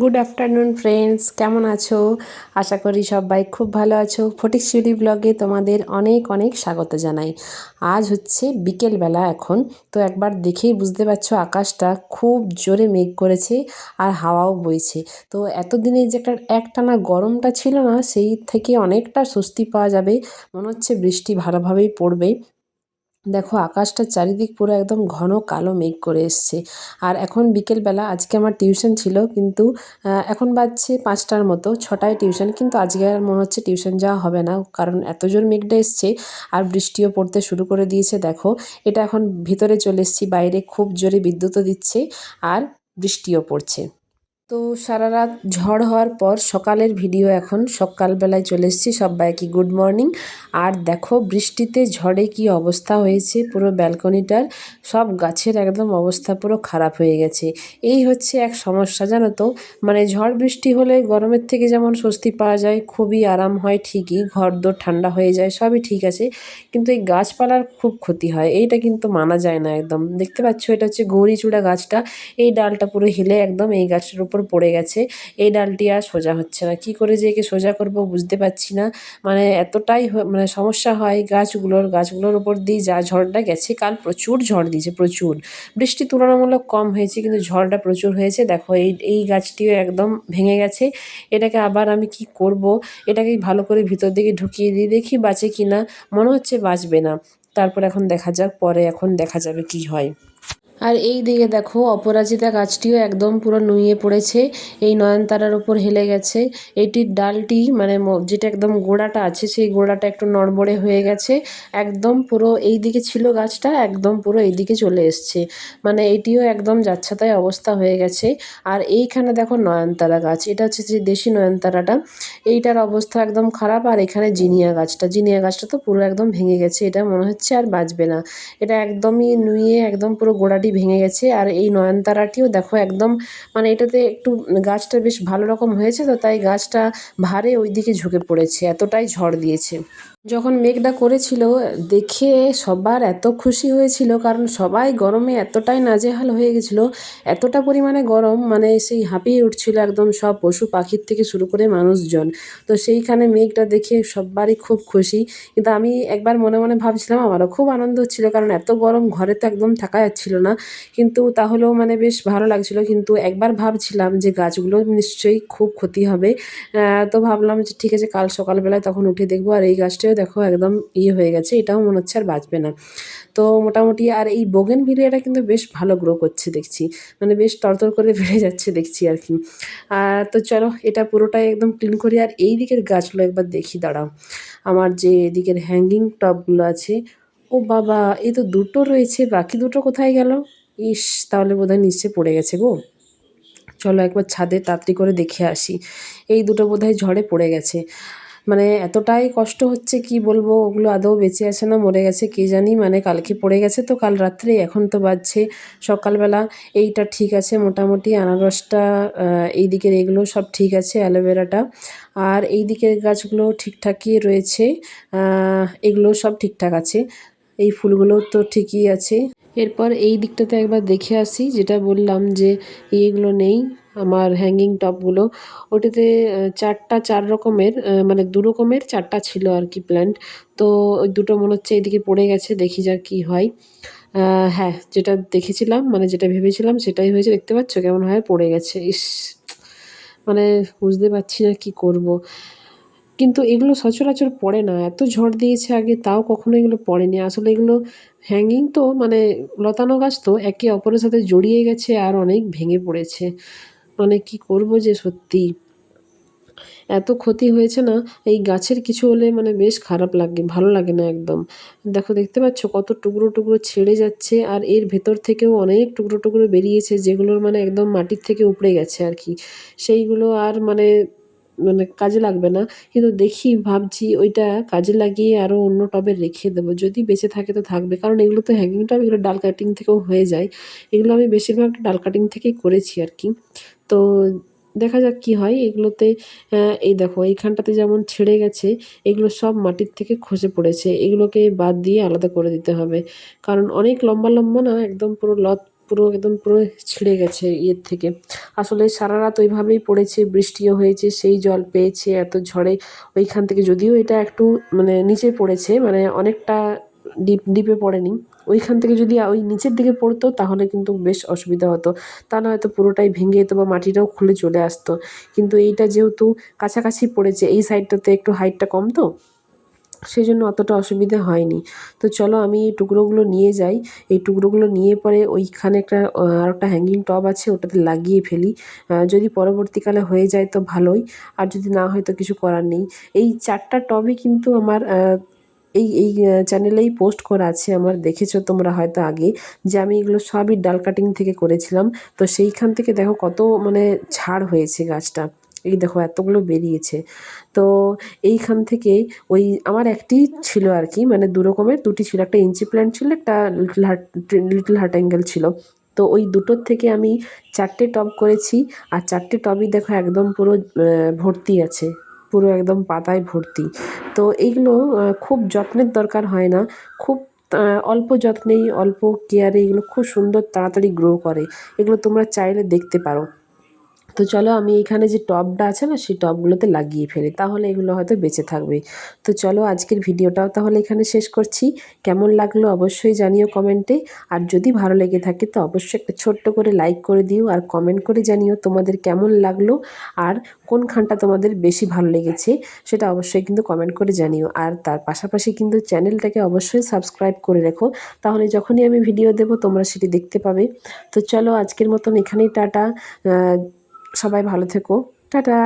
Good afternoon friends কেমন আছো? আশা করি সবাই খুব ভালো আছো। ফটিক সিঁড়ি ব্লগে তোমাদের অনেক অনেক স্বাগত জানাই। আজ হচ্ছে বিকেলবেলা এখন। তো একবার দেখেই বুঝতে পারছ, আকাশটা খুব জোরে মেঘ করেছে আর হাওয়াও বইছে। তো এতদিনে যে একটা, একটানা গরমটা ছিল না, সেই থেকে অনেকটা স্বস্তি পাওয়া যাবে। মনে হচ্ছে বৃষ্টি ভালোভাবেই পড়বে। দেখো, আকাশটা চারিদিক পুরো একদম ঘন কালো মেঘ করে এসছে। আর এখন বিকেলবেলা, আজকে আমার টিউশন ছিল, কিন্তু এখন বাজছে পাঁচটার মতো, ছটায় টিউশন, কিন্তু আজকে আর মনে হচ্ছে টিউশন যাওয়া হবে না, কারণ এত জোর মেঘটা এসছে আর বৃষ্টিও পড়তে শুরু করে দিয়েছে, দেখো। এটা এখন ভিতরে চলে এসছি, বাইরে খুব জোরে বিদ্যুৎও দিচ্ছে আর বৃষ্টিও পড়ছে। তো সারা রাত ঝড় হওয়ার পর সকালের ভিডিও এখন সকালবেলায় চলে এসেছি সবাইকে গুড মর্নিং। আর দেখো, বৃষ্টিতে ঝড়ে কি অবস্থা হয়েছে, পুরো ব্যালকনিটার সব গাছের একদম অবস্থা পুরো খারাপ হয়ে গেছে। এই হচ্ছে এক সমস্যা, জানো তো? মানে ঝড় বৃষ্টি হলে গরমের থেকে যেমন স্বস্তি পাওয়া যায়, খুবই আরাম হয়, ঠিকই। ঘর দোর ঠান্ডা হয়ে যায়, সবই ঠিক আছে। কিন্তু এই গাছপালার খুব ক্ষতি হয়, এইটা কিন্তু মানা যায় না একদম। দেখতে পাচ্ছ, এটা হচ্ছে গৌরীচূড়া গাছটা। এই ডালটা পুরো হিলে একদম এই গাছটার উপর উপর পড়ে গেছে। এই ডালটি আর সোজা হচ্ছে না। কি করে যে একে সোজা করব বুঝতে পারছি না। মানে এতটাই মানে সমস্যা হয় গাছগুলোর। গাছগুলোর উপর দিয়ে যা ঝড়টা গেছে, কাল প্রচুর ঝড় দিয়েছে, প্রচুর। বৃষ্টি তুলনামূলক কম হয়েছে, কিন্তু ঝড়টা প্রচুর হয়েছে। দেখো এই এই গাছটিও একদম ভেঙে গেছে। এটাকে আবার আমি কি করব? এটাকে ভালো করে ভিতর দিকে ঢুকিয়ে দিয়ে দেখি বাঁচে কি না মনে হচ্ছে বাঁচবে না। তারপর এখন দেখা যাক, পরে এখন দেখা যাবে কি হয়। আর এই দিকে দেখো, অপরাজিতা গাছটিও একদম পুরো নুয়ে পড়েছে, এই নয়নতারার উপর হেলে গেছে। এটির ডালটি মানে যেটা একদম গোড়াটা আছে, সেই গোড়াটা একটু নড়বড়ে হয়ে গেছে। একদম পুরো এই দিকে ছিল গাছটা, একদম পুরো এই দিকে চলে এসছে। মানে এটিও একদম যাচ্ছাতাই অবস্থা হয়ে গেছে। আর এইখানে দেখো নয়নতারা গাছ, এটা হচ্ছে যে দেশি নয়নতারাটা। এইটার অবস্থা একদম খারাপ, আর এখানে জিনিয়া গাছটা জিনিয়া গাছটা তো পুরো একদম ভেঙে গেছে, এটা মনে হচ্ছে আর বাঁচবে না। এটা একদমই নুয়ে একদম পুরো গোড়াটি গাছটি ভেঙে গেছে আর এই নয়নতারাটিও দেখো একদম মানে এটাতে একটু গাছটা বেশ ভালো রকম হয়েছে তো তাই গাছটা ভারে ওই দিকে ঝুঁকে পড়েছে, এতটাই ঝড় দিয়েছে। যখন মেঘটা করেছিল, দেখে সবার এত খুশি হয়েছিল, কারণ সবাই গরমে এতটাই নাজেহাল হয়ে গেছিল, এতটা পরিমাণে গরম মানে সেই হাঁপিয়ে উঠছিল একদম সব পশু পাখির থেকে শুরু করে মানুষজন। তো সেইখানে মেঘটা দেখে সবারই খুব খুশি। কিন্তু আমি একবার মনে মনে ভাবছিলাম, আমারও খুব আনন্দ হচ্ছিল, কারণ এত গরম ঘরে তো একদম থাকা যাচ্ছিল না। কিন্তু তাহলেও মানে বেশ ভালো লাগছিল, কিন্তু একবার ভাবছিলাম যে গাছগুলো নিশ্চয়ই খুব ক্ষতি হবে। তো ভাবলাম যে ঠিক আছে, কাল সকালবেলায় তখন উঠে দেখব, আর এই গাছটাও দেখো একদম ইয়ে হয়ে গেছে, এটাও মনে হচ্ছে আর বাঁচবে না। তো মোটামুটি আর এই বোগেন ভিলিয়াটা কিন্তু বেশ ভালো গ্রো করছে দেখছি মানে বেশ তরতর করে বেড়ে যাচ্ছে দেখছি আর কি। আর তো চলো, এটা পুরোটাই একদম ক্লিন করি আর এই দিকের গাছগুলো একবার দেখি দাঁড়াও। আমার যে এদিকের হ্যাঙ্গিং টপগুলো আছে, ও বাবা, এই তো দুটো রয়েছে, বাকি দুটো কোথায় গেল? ইস, তাহলে বোধহয় নিচে পড়ে গেছে গো। চলো একবার ছাদে তাড়াতাড়ি করে দেখে আসি, এই দুটো বোধহয় ঝড়ে পড়ে গেছে। মানে এতটাই কষ্ট হচ্ছে কি বলব? ওগুলো আদৌ বেঁচে আছে না মরে গেছে কে জানি? মানে কালকে পড়ে গেছে তো কাল রাত্রে, এখন তো বাজছে সকালবেলা। এইটা ঠিক আছে মোটামুটি, আনারসটা এই দিকের এগুলো সব ঠিক আছে, অ্যালোভেরাটা। আর এই দিকের গাছগুলো ঠিকঠাকই রয়েছে এগুলো সব ঠিকঠাক আছে। এই ফুলগুলো তো ঠিকই আছে। এরপর এই দিকটাতে একবার দেখে আসি, যেটা বললাম যে এইগুলো নেই। আমার হ্যাঙ্গিং টপগুলো ওটাতে চারটা, চার রকমের মানে দু রকমের চারটা ছিল আর কি প্ল্যান্ট তো ওই দুটো মনে হচ্ছে এদিকে পড়ে গেছে, দেখি যাক কী হয়। হ্যাঁ যেটা দেখেছিলাম মানে যেটা ভেবেছিলাম, সেটাই হয়েছে। দেখতে পাচ্ছ কেমন হয়? পড়ে গেছে। ইস মানে বুঝতে পারছি না কি করব। কিন্তু এগুলো সচরাচর পড়ে না। এত ঝড় দিয়েছে আগে, তাও কখনো এগুলো পড়েনি। আসলে এগুলো হ্যাঙ্গিং তো মানে লতানো গাছ তো, একে অপরের সাথে জড়িয়ে গেছে আর অনেক ভেঙে পড়েছে। মানে কি করব যে সত্যি? এত ক্ষতি হয়েছে না, এই গাছের কিছু হলে মানে বেশ খারাপ লাগে, ভালো লাগে না একদম। দেখো, দেখতে পাচ্ছ কত টুকরো টুকরো ছেড়ে যাচ্ছে, আর এর ভেতর থেকেও অনেক টুকরো টুকরো বেরিয়েছে, যেগুলোর মানে একদম মাটির থেকে উপড়ে গেছে আর কি। সেইগুলো আর মানে মানে কাজে লাগবে না। কিন্তু দেখি, ভাবছি ওইটা কাজে লাগিয়ে আরও অন্য টবে রেখে দেবো। যদি বেঁচে থাকে তো থাকবে, কারণ এগুলো তো হ্যাঙ্গিং টব এগুলো ডাল কাটিং থেকেও হয়ে যায়। এগুলো আমি বেশিরভাগ ডাল কাটিং থেকেই করেছি আর কি। তো দেখা যাক কি হয়। এগুলোতে এই দেখো, এইখানটাতে যেমন ছেড়ে গেছে, এগুলো সব মাটির থেকে খসে পড়েছে। এগুলোকে বাদ দিয়ে আলাদা করে দিতে হবে। কারণ অনেক লম্বা লম্বা না, একদম পুরো লত পুরো একদম পুরো ছিঁড়ে গেছে ইয়ের থেকে। আসলে সারা রাত ওইভাবেই পড়েছে, বৃষ্টিও হয়েছে, সেই জল পেয়েছে, এত ঝড়ে। ওইখান থেকে যদিও এটা একটু মানে নিচে পড়েছে মানে অনেকটা ডিপ ডিপে পড়েনি। ওইখান থেকে যদি ওই নিচের দিকে পড়তো, তাহলে কিন্তু বেশ অসুবিধা হতো। তাহলে হয়তো পুরোটাই ভেঙে যেত বা মাটিটাও খুলে চলে আসতো। কিন্তু এইটা যেহেতু কাছাকাছি পড়েছে, এই সাইডটাতে একটু হাইটটা কম তো সেই জন্য অতটা অসুবিধা হয়নি। তো চলো আমি এই টুকরোগুলো নিয়ে যাই। এই টুকরোগুলো নিয়ে পরে ওইখানে একটা আর একটা হ্যাঙ্গিং টব আছে, ওটাতে লাগিয়ে ফেলি। যদি পরবর্তীকালে হয়ে যায় তো ভালোই। আর যদি না হয় তো কিছু করার নেই। এই চারটা টবে কিন্তু আমার এই এই চ্যানেলেই পোস্ট করা আছে, আমার দেখেছ তোমরা হয়তো আগে, যে আমি এগুলো সবই ডাল কাটিং থেকে করেছিলাম। তো সেইখান থেকে দেখো কত মানে ছাড় হয়েছে গাছটা। এই দেখো এতগুলো বেরিয়েছে। তো এইখান থেকে ওই, আমার একটি ছিল আর কি মানে দু রকমের, দুটি ছিল, একটা ইঞ্চি প্ল্যান্ট ছিল, একটা little heart little heart angle ছিল। তো ওই দুটোর থেকে আমি চারটে টব করেছি, আর চারটে টবই দেখো একদম পুরো ভর্তি আছে। পুরো একদম পাতায় ভর্তি। তো এইগুলো খুব যত্নের দরকার হয় না। খুব অল্প যত্নেই, অল্প কেয়ারে এগুলো খুব সুন্দর, তাড়াতাড়ি গ্রো করে। এগুলো তোমরা চাইলে দেখতে পারো। তো চলো আমি এখানে যে টবটা আছে না, সেই টবগুলোতে লাগিয়ে ফেলি। তাহলে এগুলো হয়তো বেঁচে থাকবে। তো চলো আজকের ভিডিওটাও তাহলে এখানে শেষ করছি। কেমন লাগল অবশ্যই জানিও কমেন্টে। আর যদি ভালো লেগে থাকে তো অবশ্যই একটা ছোট্ট করে লাইক করে দিও আর কমেন্ট করে জানিও তোমাদের কেমন লাগল আর কোনখানটা তোমাদের বেশি ভালো লেগেছে সেটা অবশ্যই কিন্তু কমেন্ট করে জানিও। আর তার পাশাপাশি কিন্তু চ্যানেলটাকে অবশ্যই সাবস্ক্রাইব করে রেখো। তাহলে যখনই আমি ভিডিও দেব তোমরা সেটি দেখতে পাবে। তো চলো আজকের মতন এখানেই টাটা। সবাই ভালো থেকো। টাটা।